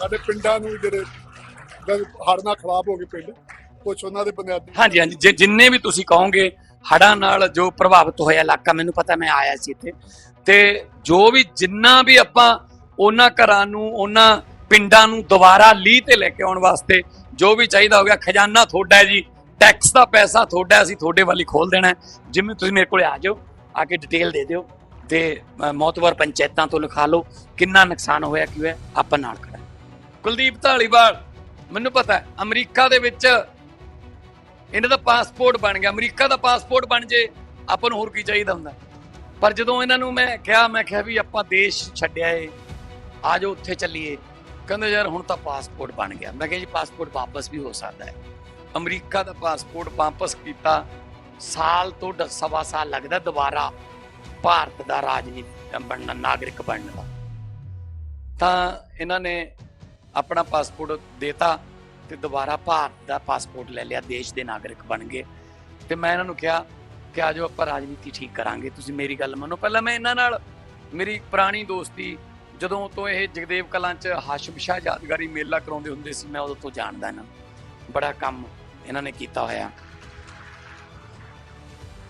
ਸਾਡੇ ਪਿੰਡਾਂ ਨੂੰ ਜਿਹੜੇ ਹੜ੍ਹ ਨਾਲ ਖਰਾਬ ਹੋ ਗਏ ਪਿੰਡ ਕੁਛ ਉਹਨਾਂ ਦੇ ਬੁਨਿਆਦੀ ਹਾਂਜੀ ਹਾਂਜੀ। ਜਿ- ਜਿੰਨੇ ਵੀ ਤੁਸੀਂ ਕਹੋਗੇ ਹੜ੍ਹਾਂ ਨਾਲ ਜੋ ਪ੍ਰਭਾਵਿਤ ਹੋਇਆ ਇਲਾਕਾ ਮੈਨੂੰ ਪਤਾ ਮੈਂ ਆਇਆ ਸੀ ਇੱਥੇ। ਤੇ ਜੋ ਵੀ ਜਿੰਨਾ ਵੀ ਆਪਾਂ ਉਹਨਾਂ ਘਰਾਂ ਨੂੰ ਉਹਨਾਂ ਪਿੰਡਾਂ ਨੂੰ ਦੁਬਾਰਾ ਲੀਹ ਤੇ ਲੈ ਕੇ ਆਉਣ ਵਾਸਤੇ ਜੋ ਵੀ ਚਾਹੀਦਾ ਹੋ ਗਿਆ ਖਜ਼ਾਨਾ ਤੁਹਾਡਾ ਹੈ ਜੀ ਟੈਕਸ ਦਾ ਪੈਸਾ ਤੁਹਾਡਾ ਹੈ, ਅਸੀਂ ਤੁਹਾਡੇ ਵੱਲ ਖੋਲ ਦੇਣਾ ਹੈ। ਜਿਵੇਂ ਤੁਸੀਂ ਮੇਰੇ ਕੋਲੇ ਆ ਜਾਓ ਆ ਕੇ ਡਿਟੇਲ ਦੇ ਦਿਓ ਤੇ ਅ, ਮੌਤਵਰ ਪੰਚਾਇਤਾਂ ਤੋਂ ਲਿਖਾ ਲਓ ਕਿੰਨਾ ਨੁਕਸਾਨ ਹੋਇਆ ਕੀ ਹੋਇਆ ਆਪਾਂ ਨਾਲ ਖੜਾ ਕੁਲਦੀਪ ਢਾਲੀਵਾਲ ਮੈਨੂੰ ਪਤਾ ਹੈ, ਅਮਰੀਕਾ ਦੇ ਵਿੱਚ ਇਹਨਾਂ ਦਾ ਪਾਸਪੋਰਟ ਬਣ ਗਿਆ। ਅਮਰੀਕਾ ਦਾ ਪਾਸਪੋਰਟ ਬਣ ਜੇ, ਆਪਾਂ ਨੂੰ ਹੋਰ ਕੀ ਚਾਹੀਦਾ ਹੁੰਦਾ? ਪਰ ਜਦੋਂ ਇਹਨਾਂ ਨੂੰ ਮੈਂ ਕਿਹਾ ਮੈਂ ਕਿਹਾ ਵੀ ਆਪਾਂ ਦੇਸ਼ ਛੱਡਿਆ ਏ, ਆ ਉੱਥੇ ਚੱਲੀਏ। ਕਹਿੰਦੇ ਯਾਰ, ਹੁਣ ਤਾਂ ਪਾਸਪੋਰਟ ਬਣ ਗਿਆ। ਮੈਂ ਕਿਹਾ ਜੀ ਪਾਸਪੋਰਟ ਵਾਪਸ ਵੀ ਹੋ ਸਕਦਾ ਹੈ। ਅਮਰੀਕਾ ਦਾ ਪਾਸਪੋਰਟ ਵਾਪਸ ਕੀਤਾ। ਸਾਲ ਤੋਂ ਸਵਾ ਸਾਲ ਲੱਗਦਾ ਦੁਬਾਰਾ ਭਾਰਤ ਦਾ ਰਾਜਨੀਤੀ ਬਣਨਾ, ਨਾਗਰਿਕ ਬਣਨ ਦਾ। ਤਾਂ ਇਹਨਾਂ ਨੇ ਆਪਣਾ ਪਾਸਪੋਰਟ ਦੇਤਾ ਤੇ ਦੁਬਾਰਾ ਭਾਰਤ ਦਾ ਪਾਸਪੋਰਟ ਲੈ ਲਿਆ, ਦੇਸ਼ ਦੇ ਨਾਗਰਿਕ ਬਣ ਗਏ। ਤੇ ਮੈਂ ਇਹਨਾਂ ਨੂੰ ਕਿਹਾ ਕਿ ਆਜੋ ਆਪਾਂ ਰਾਜਨੀਤੀ ਠੀਕ ਕਰਾਂਗੇ, ਤੁਸੀਂ ਮੇਰੀ ਗੱਲ ਮੰਨੋ। ਪਹਿਲਾਂ ਮੈਂ ਇਹਨਾਂ ਨਾਲ, ਮੇਰੀ ਪੁਰਾਣੀ ਦੋਸਤੀ, ਜਦੋਂ ਤੋਂ ਇਹ ਜਗਦੇਵ ਕਲਾਂ ਚ ਹਾਸ਼ਮ ਸ਼ਾਹ ਯਾਦਗਾਰੀ ਮੇਲਾ ਕਰਾਉਂਦੇ ਹੁੰਦੇ ਸੀ, ਮੈਂ ਉਦੋਂ ਤੋਂ ਜਾਣਦਾ ਇਹਨਾਂ ਬੜਾ ਕੰਮ ਇਹਨਾਂ ਨੇ ਕੀਤਾ ਹੋਇਆ।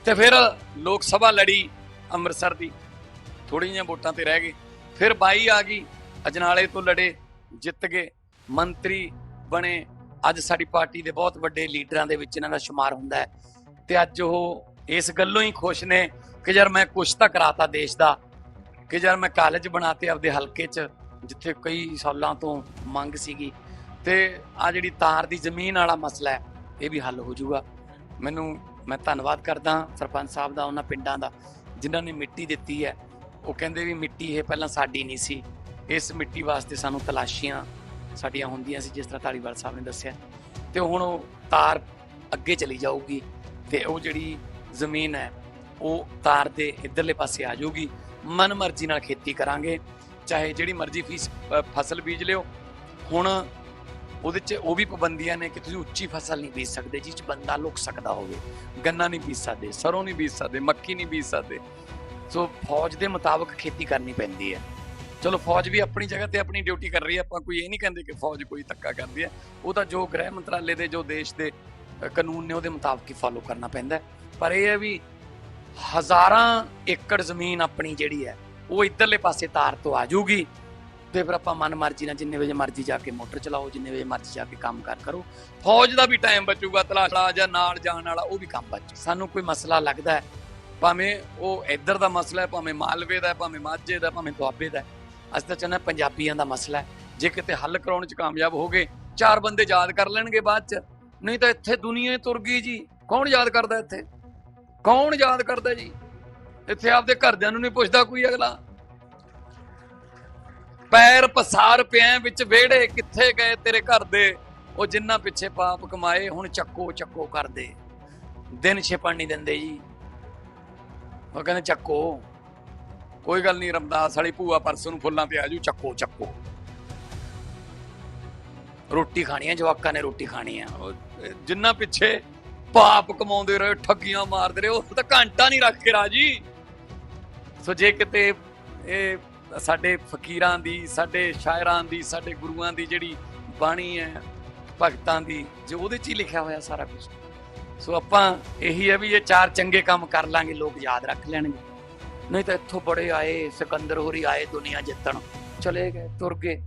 ਤੇ ਫਿਰ ਲੋਕ ਸਭਾ ਲੜੀ ਅੰਮ੍ਰਿਤਸਰ ਦੀ। ਥੋੜੀ ਜਿਹੀਆਂ ਵੋਟਾਂ ਤੇ ਰਹਿ ਗਏ। ਫਿਰ ਬਾਈ ਆ ਗਈ, ਅਜਨਾਲੇ ਤੋਂ ਲੜੇ। ਜਿੱਤ ਗਏ। ਮੰਤਰੀ ਬਣੇ। ਅੱਜ ਸਾਡੀ ਪਾਰਟੀ ਦੇ ਬਹੁਤ ਵੱਡੇ ਲੀਡਰਾਂ ਦੇ ਵਿੱਚ ਇਹਨਾਂ ਦਾ ਸ਼ੁਮਾਰ ਹੁੰਦਾ ਹੈ। ਤੇ ਅੱਜ ਉਹ ਇਸ ਗੱਲੋਂ ਹੀ ਖੁਸ਼ ਨੇ ਕਿ ਯਾਰ ਮੈਂ ਕੁਛ ਤਾਂ ਕਰਾਤਾ ਦੇਸ਼ ਦਾ। ਕਿ ਯਾਰ ਮੈਂ ਕਾਲਜ ਬਣਾਤੇ ਆਪਦੇ ਹਲਕੇ 'ਚ, ਜਿੱਥੇ ਕਈ ਸਾਲਾਂ ਤੋਂ ਮੰਗ ਸੀਗੀ। ਤੇ ਆ ਜਿਹੜੀ ਤਾਰ ਦੀ ਜ਼ਮੀਨ ਵਾਲਾ ਮਸਲਾ ਹੈ, ਇਹ ਵੀ ਹੱਲ ਹੋ ਜਾਊਗਾ। ਮੈਨੂੰ, ਮੈਂ ਧੰਨਵਾਦ ਕਰਦਾ ਸਰਪੰਚ ਸਾਹਿਬ ਦਾ, ਉਹਨਾਂ ਪਿੰਡਾਂ ਦਾ, ਜਿਨ੍ਹਾਂ ਨੇ ਮਿੱਟੀ ਦਿੱਤੀ ਹੈ। ਉਹ ਕਹਿੰਦੇ ਵੀ ਮਿੱਟੀ ਇਹ ਪਹਿਲਾਂ ਸਾਡੀ ਨਹੀਂ ਸੀ। ਇਸ ਮਿੱਟੀ ਵਾਸਤੇ ਸਾਨੂੰ ਤਲਾਸ਼ੀਆਂ ਸਾਡੀਆਂ ਹੁੰਦੀਆਂ ਸੀ, ਜਿਸ ਤਰ੍ਹਾਂ ਧਾਲੀਵਾਲ ਸਾਹਿਬ ਨੇ ਦੱਸਿਆ। ਤੇ ਹੁਣ ਉਹ ਤਾਰ ਅੱਗੇ ਚਲੀ ਜਾਊਗੀ ਤੇ ਉਹ ਜਿਹੜੀ ਜ਼ਮੀਨ ਹੈ, ਉਹ ਤਾਰ ਦੇ ਇਧਰਲੇ ਪਾਸੇ ਆ ਜਾਊਗੀ। ਮਨ ਮਰਜ਼ੀ ਨਾਲ ਖੇਤੀ ਕਰਾਂਗੇ, ਚਾਹੇ ਜਿਹੜੀ ਮਰਜ਼ੀ ਫੀਸ ਫਸਲ ਬੀਜ ਲਿਓ। ਹੁਣ ਉਹਦੇ 'ਚ ਉਹ ਵੀ ਪਾਬੰਦੀਆਂ ਨੇ ਕਿ ਤੁਸੀਂ ਉੱਚੀ ਫਸਲ ਨਹੀਂ ਬੀਜ ਸਕਦੇ, ਜਿਸ 'ਚ ਬੰਦਾ ਲੁਕ ਸਕਦਾ ਹੋਵੇ। ਗੰਨਾ ਨਹੀਂ ਬੀਜ ਸਕਦੇ, ਸਰੋਂ ਨਹੀਂ ਬੀਜ ਸਕਦੇ, ਮੱਕੀ ਨਹੀਂ ਬੀਜ ਸਕਦੇ। ਸੋ ਫੌਜ ਦੇ ਮੁਤਾਬਕ ਖੇਤੀ ਕਰਨੀ ਪੈਂਦੀ ਹੈ। ਚਲੋ ਫੌਜ ਵੀ ਆਪਣੀ ਜਗ੍ਹਾ ਤੇ ਆਪਣੀ ਡਿਊਟੀ ਕਰ ਰਹੀ ਹੈ। ਆਪਾਂ ਕੋਈ ਇਹ ਨਹੀਂ ਕਹਿੰਦੇ ਕਿ ਫੌਜ ਕੋਈ ਧੱਕਾ ਕਰਦੀ ਹੈ। ਉਹ ਤਾਂ ਜੋ ਗ੍ਰਹਿ ਮੰਤਰਾਲੇ ਦੇ, ਜੋ ਦੇਸ਼ ਦੇ ਕਾਨੂੰਨ ਨੇ ਉਹਦੇ ਮੁਤਾਬਕ ਹੀ ਫਾਲੋ ਕਰਨਾ ਪੈਂਦਾ ਪਰ ਇਹ ਹੈ ਵੀ ਹਜ਼ਾਰਾਂ ਏਕੜ ਜ਼ਮੀਨ ਆਪਣੀ ਜਿਹੜੀ ਹੈ, ਉਹ ਇਧਰਲੇ ਪਾਸੇ ਤਾਰ ਤੋਂ ਆ ਜੂਗੀ ਤੇ ਫਿਰ ਆਪਾਂ ਮਨ ਮਰਜ਼ੀ ਨਾਲ ਜਿੰਨੇ ਵਜੇ ਮਰਜ਼ੀ ਜਾ ਕੇ ਮੋਟਰ ਚਲਾਓ, ਜਿੰਨੇ ਵਜੇ ਮਰਜ਼ੀ ਜਾ ਕੇ ਕੰਮ ਕਰ ਕਰੋ। ਫੌਜ ਦਾ ਵੀ ਟਾਈਮ ਬਚੂਗਾ, ਤਲਾਸ਼ਾ ਜਾਂ ਨਾਲ ਜਾਣ ਵਾਲਾ, ਉਹ ਵੀ ਕੰਮ ਬਚੂ ਸਾਨੂੰ ਕੋਈ ਮਸਲਾ ਲੱਗਦਾ ਹੈ। ਭਾਵੇਂ ਉਹ ਇੱਧਰ ਦਾ ਮਸਲਾ ਹੈ, ਭਾਵੇਂ ਮਾਲਵੇ ਦਾ ਭਾਵੇਂ ਮਾਝੇ ਦਾ ਭਾਵੇਂ ਦੁਆਬੇ ਦਾ ਅਸੀਂ ਤਾਂ ਚਾਹੁੰਦੇ ਹਾਂ ਪੰਜਾਬੀਆਂ ਦਾ ਮਸਲਾ ਜੇ ਕਿਤੇ ਹੱਲ ਕਰਾਉਣ ਚ ਕਾਮਯਾਬ ਹੋ ਗਏ, ਚਾਰ ਬੰਦੇ ਯਾਦ ਕਰ ਲੈਣਗੇ ਬਾਅਦ ਚ। ਨਹੀਂ ਤਾਂ ਇੱਥੇ ਦੁਨੀਆ ਹੀ ਤੁਰ ਗਈ ਜੀ। ਕੌਣ ਯਾਦ ਕਰਦਾ ਇੱਥੇ? ਕੌਣ ਯਾਦ ਕਰਦਾ ਜੀ? ਇੱਥੇ ਆਪਦੇ ਘਰਦਿਆਂ ਨੂੰ ਨਹੀਂ ਪੁੱਛਦਾ ਕੋਈ ਅਗਲਾ। ਪੈਰ ਪਸਾਰ ਪਿਆ ਵਿੱਚ ਵਿਹੜੇ ਕਿੱਥੇ ਗਏ ਤੇਰੇ ਘਰ ਦੇ? ਉਹ ਜਿੰਨਾ ਪਿੱਛੇ ਪਾਪ ਕਮਾਏ, ਹੁਣ ਚੱਕੋ ਚੱਕੋ ਕਰਦੇ। ਦਿਨ ਛਿਪਣ ਨਹੀਂ ਦਿੰਦੇ ਜੀ। ਉਹ ਕਹਿੰਦੇ ਚੱਕੋ। ਕੋਈ ਗੱਲ ਨਹੀਂ, ਰਮਦਾਸ ਵਾਲੀ ਭੂਆ ਪਰਸੋਂ ਨੂੰ ਫੁੱਲਾਂ ਤੇ ਆਜੂ ਚੱਕੋ ਚੱਕੋ। ਰੋਟੀ ਖਾਣੀ ਹੈ ਜਵਾਕਾਂ ਨੇ ਰੋਟੀ ਖਾਣੀ ਹੈ ਉਹ, ਜਿੰਨਾ ਪਿੱਛੇ ਪਾਪ ਕਮਾਉਂਦੇ ਰਹੇ, ਠੱਗੀਆਂ ਮਾਰਦੇ ਰਹੇ, ਉਹ ਤਾਂ ਘੰਟਾ ਨਹੀਂ ਰੱਖ ਕੇ ਰਾਜੀ। ਸੋ ਜੇ ਕਿਤੇ ਇਹ ਸਾਡੇ ਫਕੀਰਾਂ ਦੀ, ਸਾਡੇ ਸ਼ਾਇਰਾਂ ਦੀ, ਸਾਡੇ ਗੁਰੂਆਂ ਦੀ ਜਿਹੜੀ ਬਾਣੀ ਹੈ, ਭਗਤਾਂ ਦੀ, ਜੇ ਉਹਦੇ 'ਚ ਹੀ ਲਿਖਿਆ ਹੋਇਆ ਸਾਰਾ ਕੁਝ ਸੋ ਆਪਾਂ ਇਹੀ ਹੈ ਵੀ ਇਹ ਚਾਰ ਚੰਗੇ ਕੰਮ ਕਰ ਲਾਂਗੇ, ਲੋਕ ਯਾਦ ਰੱਖ ਲੈਣਗੇ। ਨਹੀਂ ਤਾਂ ਇੱਥੋਂ ਬੜੇ ਆਏ, ਸਿਕੰਦਰ ਹੋਰੀ ਆਏ ਦੁਨੀਆ ਜਿੱਤਣ। ਚਲੇ ਗਏ, ਤੁਰ ਗਏ।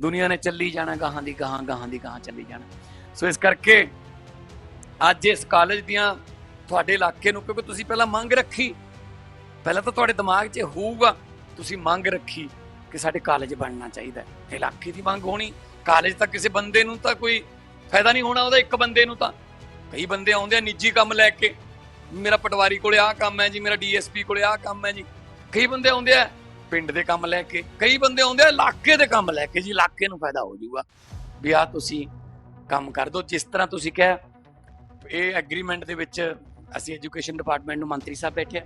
ਦੁਨੀਆ ਨੇ ਚੱਲੀ ਜਾਣਾ, ਗਾਹਾਂ ਦੀ ਗਾਹਾਂ ਗਾਹਾਂ ਦੀ ਗਾਹਾਂ ਚੱਲੀ ਜਾਣਾ। ਸੋ ਇਸ ਕਰਕੇ ਅੱਜ ਇਸ ਕਾਲਜ ਦੀਆਂ ਤੁਹਾਡੇ ਇਲਾਕੇ ਨੂੰ, ਕਿਉਂਕਿ ਤੁਸੀਂ ਪਹਿਲਾਂ ਮੰਗ ਰੱਖੀ। ਪਹਿਲਾਂ ਤਾਂ ਤੁਹਾਡੇ ਦਿਮਾਗ 'ਚ ਹੋਊਗਾ, ਤੁਸੀਂ ਮੰਗ ਰੱਖੀ ਕਿ ਸਾਡੇ ਕਾਲਜ ਬਣਨਾ ਚਾਹੀਦਾ ਇਲਾਕੇ ਦੀ ਮੰਗ ਹੋਣੀ ਕਾਲਜ ਤਾਂ ਕਿਸੇ ਬੰਦੇ ਨੂੰ ਤਾਂ ਕੋਈ ਫਾਇਦਾ ਨਹੀਂ ਹੋਣਾ, ਉਹਦਾ ਇੱਕ ਬੰਦੇ ਨੂੰ ਤਾਂ। ਕਈ ਬੰਦੇ ਆਉਂਦੇ ਆ ਨਿੱਜੀ ਕੰਮ ਲੈ ਕੇ। ਮੇਰਾ ਪਟਵਾਰੀ ਕੋਲੇ ਆਹ ਕੰਮ ਹੈ ਜੀ, ਮੇਰਾ ਡੀਐਸਪੀ ਕੋਲੇ ਆਹ ਕੰਮ ਹੈ ਜੀ। ਕਈ ਬੰਦੇ ਆਉਂਦੇ ਆ ਪਿੰਡ ਦੇ ਕੰਮ ਲੈ ਕੇ, ਕਈ ਬੰਦੇ ਆਉਂਦੇ ਆ ਇਲਾਕੇ ਦੇ ਕੰਮ ਲੈ ਕੇ ਜੀ, ਇਲਾਕੇ ਨੂੰ ਫਾਇਦਾ ਹੋ ਜਾਊਗਾ। ਵੀ ਆ ਤੁਸੀਂ ਕੰਮ ਕਰ ਦਿਓ ਜਿਸ ਤਰ੍ਹਾਂ ਤੁਸੀਂ ਕਿਹਾ, ਇਹ ਐਗਰੀਮੈਂਟ ਦੇ ਵਿੱਚ ਅਸੀਂ ਐਜੂਕੇਸ਼ਨ ਡਿਪਾਰਟਮੈਂਟ ਨੂੰ ਮੰਤਰੀ ਸਾਹਿਬ ਬੈਠੇ ਆ।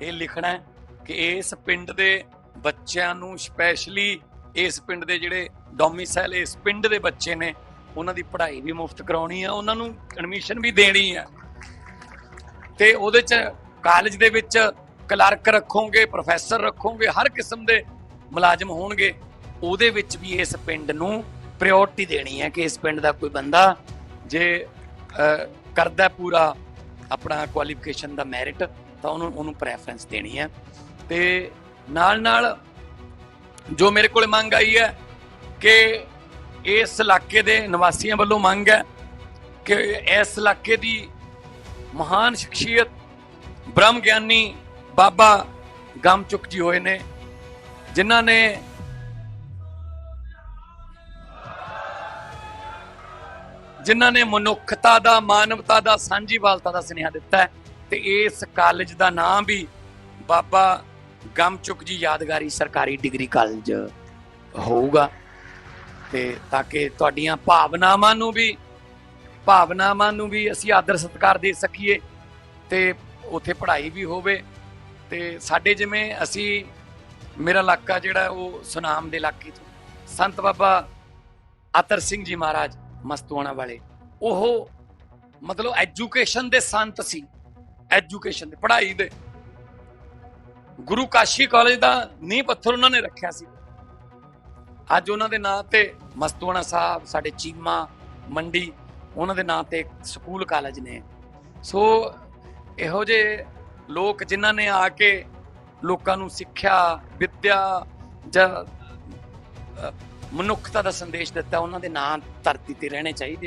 ਇਹ ਲਿਖਣਾ ਹੈ ਕਿ ਇਸ ਪਿੰਡ ਦੇ ਬੱਚਿਆਂ ਨੂੰ ਸਪੈਸ਼ਲੀ ਇਸ ਪਿੰਡ ਦੇ ਜਿਹੜੇ ਡੋਮਿਸਾਈਲ ਇਸ ਪਿੰਡ ਦੇ ਬੱਚੇ ਨੇ, ਉਹਨਾਂ ਦੀ ਪੜ੍ਹਾਈ ਵੀ ਮੁਫਤ ਕਰਾਉਣੀ ਆ, ਉਹਨਾਂ ਨੂੰ ਐਡਮਿਸ਼ਨ ਵੀ ਦੇਣੀ ਆ। ਤੇ ਉਹਦੇ ਚ ਕਾਲਜ ਦੇ ਵਿੱਚ ਕਲਰਕ ਰੱਖੋਗੇ ਪ੍ਰੋਫੈਸਰ ਰੱਖੋਗੇ, ਹਰ ਕਿਸਮ ਦੇ ਮੁਲਾਜ਼ਮ ਹੋਣਗੇ। ਉਹਦੇ ਵਿੱਚ ਵੀ ਇਸ ਪਿੰਡ ਨੂੰ ਪ੍ਰਾਇੋਰਟੀ ਦੇਣੀ ਹੈ ਕਿ ਇਸ ਪਿੰਡ ਦਾ ਕੋਈ ਬੰਦਾ ਜੇ ਕਰਦਾ ਪੂਰਾ ਆਪਣਾ ਕੁਆਲੀਫਿਕੇਸ਼ਨ ਦਾ ਮੈਰਿਟ ਤਾਂ ਉਹਨੂੰ ਉਹਨੂੰ ਪ੍ਰੈਫਰੈਂਸ ਦੇਣੀ ਹੈ। ਤੇ ਨਾਲ ਨਾਲ ਜੋ ਮੇਰੇ ਕੋਲ ਮੰਗ ਆਈ ਹੈ ਕਿ ਇਸ ਇਲਾਕੇ ਦੇ ਨਿਵਾਸੀਆਂ ਵੱਲੋਂ ਮੰਗ ਹੈ ਕਿ ਇਸ ਇਲਾਕੇ ਦੀ ਮਹਾਨ ਸ਼ਖਸੀਅਤ, ਬ੍ਰਹਮ ਗਿਆਨੀ ਬਾਬਾ ਗਮਚੁਕ ਜੀ ਹੋਏ ਨੇ, ਜਿਨ੍ਹਾਂ ਨੇ ਜਿਨ੍ਹਾਂ ਨੇ ਮਨੁੱਖਤਾ ਦਾ, ਮਾਨਵਤਾ ਦਾ, ਸਾਂਝੀਵਾਲਤਾ ਦਾ ਸੁਨੇਹਾ ਦਿੱਤਾ ਹੈ ਤੇ ਇਸ ਕਾਲਜ ਦਾ ਨਾਮ ਵੀ ਬਾਬਾ ਗਮਚੁਕ ਜੀ ਯਾਦਗਾਰੀ ਸਰਕਾਰੀ ਡਿਗਰੀ ਕਾਲਜ ਹੋਊਗਾ ਤੇ ਤਾਂ ਕਿ ਤੁਹਾਡੀਆਂ ਭਾਵਨਾਵਾਂ ਨੂੰ ਵੀ ਭਾਵਨਾਵਾਂ ਨੂੰ ਵੀ ਅਸੀਂ ਆਦਰ ਸਤਿਕਾਰ ਦੇ ਸਕੀਏ ਤੇ ਉੱਥੇ ਪੜ੍ਹਾਈ ਵੀ ਹੋਵੇ ਤੇ ਸਾਡੇ ਜਿਵੇਂ ਅਸੀਂ, ਮੇਰਾ ਇਲਾਕਾ ਜਿਹੜਾ ਉਹ ਸੁਨਾਮ ਦੇ ਇਲਾਕੇ ਤੋਂ। ਸੰਤ ਬਾਬਾ ਅਤਰ ਸਿੰਘ ਜੀ ਮਹਾਰਾਜ ਮਸਤੂਆਣਾ ਵਾਲੇ, ਉਹ ਮਤਲਬ ਐਜੂਕੇਸ਼ਨ ਦੇ ਸੰਤ ਸੀ। ਐਜੂਕੇਸ਼ਨ ਦੇ, ਪੜ੍ਹਾਈ ਦੇ। ਗੁਰੂ ਕਾਸ਼ੀ ਕਾਲਜ ਦਾ ਨੀਂਹ ਪੱਥਰ ਉਹਨਾਂ ਨੇ ਰੱਖਿਆ ਸੀ। ਅੱਜ ਉਹਨਾਂ ਦੇ ਨਾਂ ਤੇ ਮਸਤੂਆਣਾ ਸਾਹਿਬ, ਸਾਡੇ ਚੀਮਾ, ਮੰਡੀ ਉਹਨਾਂ ਦੇ ਨਾਂ ਤੇ ਸਕੂਲ ਕਾਲਜ ਨੇ। ਸੋ ਇਹੋ ਜਿਹੇ ਲੋਕ ਜਿਨ੍ਹਾਂ ਨੇ ਆ ਕੇ ਲੋਕਾਂ ਨੂੰ ਸਿੱਖਿਆ, ਵਿੱਦਿਆ ਜਾਂ ਮਨੁੱਖਤਾ ਦਾ ਸੰਦੇਸ਼ ਦਿੱਤਾ, ਉਹਨਾਂ ਦੇ ਨਾਂ ਧਰਤੀ ਤੇ ਰਹਿਣੇ ਚਾਹੀਦੇ